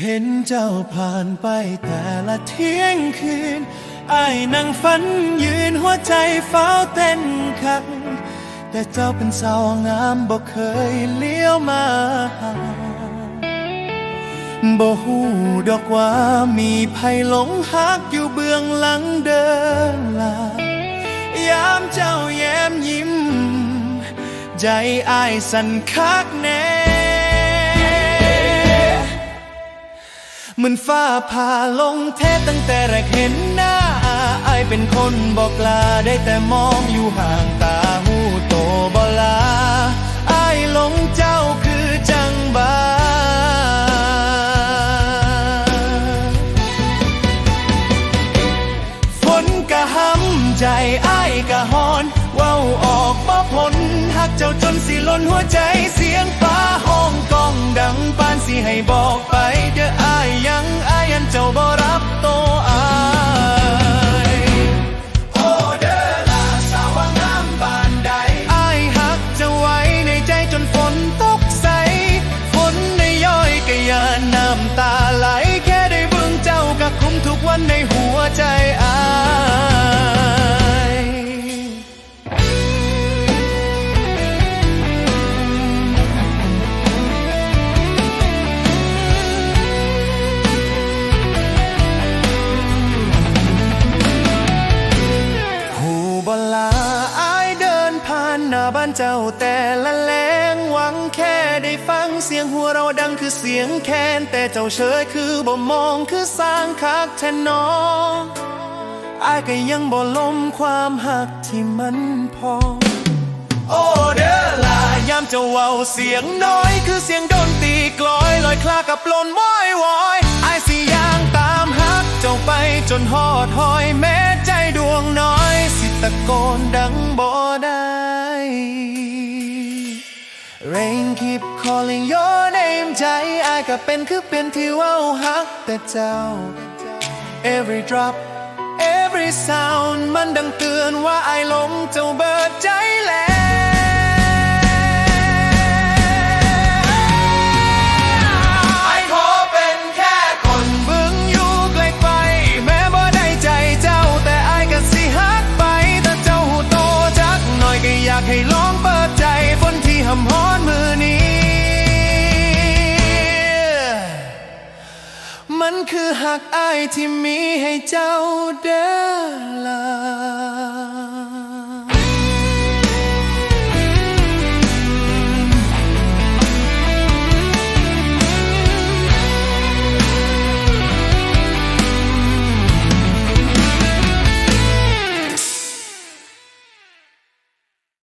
เห็นเจ้าผ่านไปแต่ละเที่ยงคืนไอ้ายนั่งฝันยืนหัวใจเฝ้าเต้นคัก แต่เจ้าเป็นสาวงามบ่เคยเลี้ยวมาหาบ่ฮู้ดอกว่ามีภัยหลงหักอยู่เบื้องหลังเดินลายามเจ้าแย้มยิ้ม ใจอายสั่นคักแน่ มือนฟ้าผ่าลงเทตั้งแต่แรกเห็นหน้าอายเป็นคนบอกลาได้แต่มองอยู่ห่างตาหูโตบลาอายหลงเจ้าคือจังบาฝนกะห้ำใจอ้ายกะฮอนเว้าออกบ่พ้นหักเจ้าจนสิล้นหัวใจเสียงฟ้าห้องกองดังปานสิให้บอกไป เจ้าแต่ละแลงหวังแค่ได้ฟังเสียงหัวเราดังคือเสียงแคนแต่เจ้าเฉยคือบ่มองคือสร้างคักแทนนออายก็ยังบ่ลมความหักที่มันพอ โอ้เด้อลายามเจ้าเว้าเสียงน้อยคือเสียงโดนตีกลอยลอยคลากับลนว้อยวอยไอายสิย่างตามฮักเจ้าไปจนหอดหอยแม้ใจดวงน้อย ตะโกนดังบ่ได้ Rain keep calling your name ใจอายก็เป็นคือเป็นที่ว้าหักแต่เจ้า Every drop every sound มันดังเตือนว่าไอายหลงเจ้าเบิดใจ มันคือหักอายที่มีให้เจ้าเด้อลา